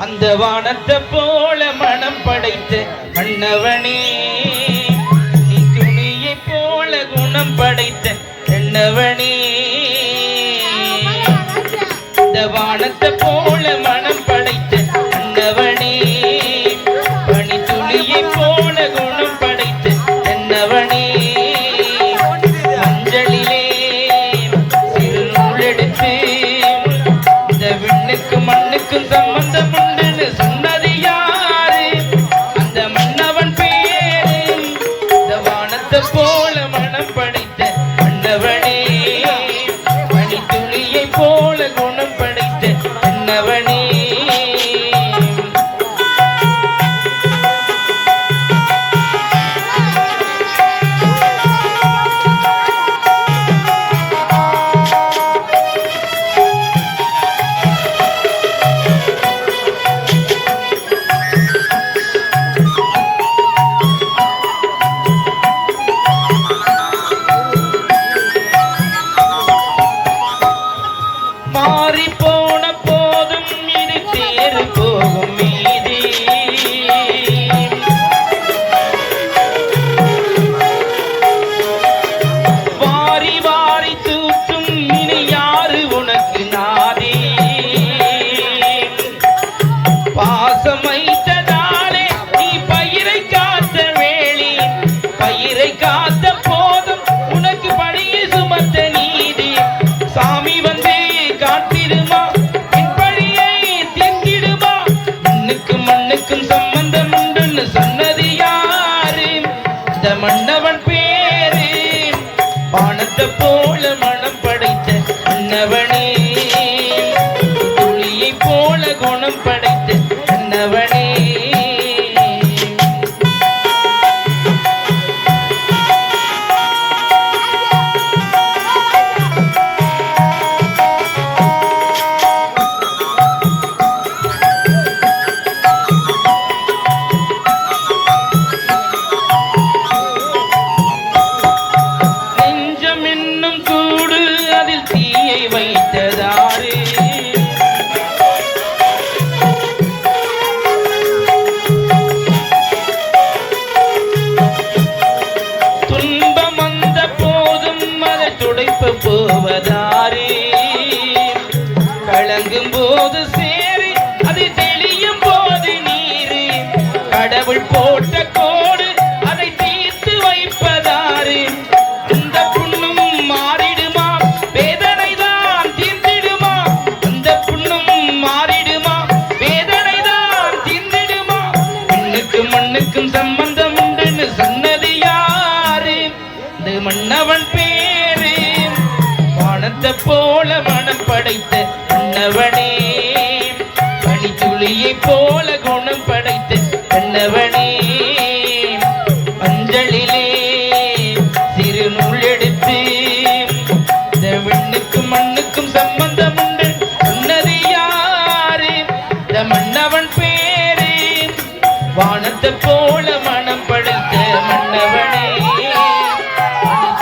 அந்த வானத்தை போல மனம் படைத்த மன்னவனே நீ துணியை போல குணம் படைத்த என்னவனே இந்த வானத்தை போல மனம் படைத்த மன்னவனே பனி துளியை போல குணம் படைத்த என்னவனே மஞ்சளிலே சிறு நூலெடுத்து இந்த விண்ணுக்கும் மண்ணுக்கும் சம்பந்தம் மன்னவன் பேரு வானத்தை போல மனம் படைத்த மன்னவனே. துளியை போல குணம் படை கடவுள் போட்ட கோடு அதை தீர்த்து வைப்பதாரு அந்த புண்ணும் மாறிடுமா? வேதனை தான் தீர்ந்திடுமா? அந்த புண்ணும் மாறிடுமா? வேதனை தான் தீர்ந்திடுமா? மண்ணுக்கும் மண்ணுக்கும் சம்பந்தம் உண்டுன்னு சொன்னது யாரு? இந்த மன்னவன் பேரு. வானத்தை போல மனம் படைத்த மன்னவனே. பனித்துளியை போல குணம் படைத்த கண்ணவனே மஞ்சளிலே சிறு நூல் எடுத்து இந்த விண்ணுக்கும் மண்ணுக்கும் சம்பந்தம் உண்டு. சொன்னது யாரு? இந்த மன்னவன் பேரு. வானத்தை போல மனம் படைத்த மன்னவனே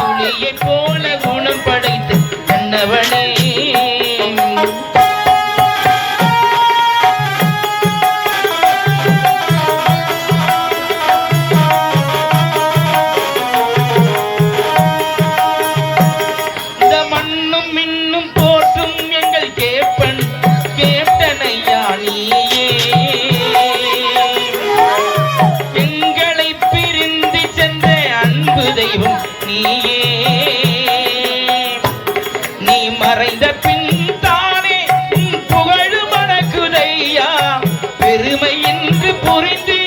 துணியை போல குணம் படைத்த கண்ணவனே. தெய்வம் நீயே. நீ மறைந்த பின் தானே உன் புகழ் மணக்குதையா? பெருமை என்று புரிந்து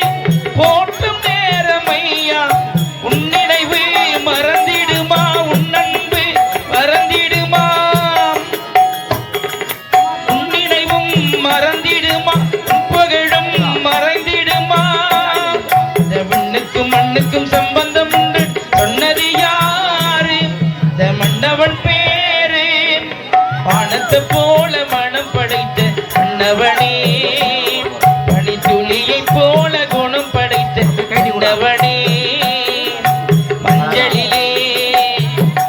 போட்டும் நேரமையா? உன் நினைவு மறந்திடுமா? உன் அன்பு மறந்திடுமா? உன் நினைவும் மறந்திடுமா? புகழும் மறந்திடுமா? மண்ணுக்கும் சம்பந்தம் வானத்தை போல மனம் படைத்த மன்னவனே பனித்துளியை போல குணம் படைத்த மன்னவனே மஞ்சளிலே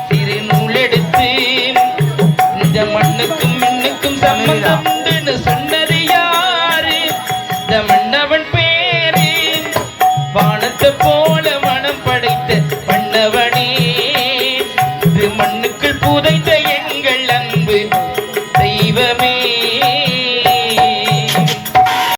சிறு நூலெடுத்து இந்த மண்ணுக்கும் மண்ணுக்கும் சம்பந்தம்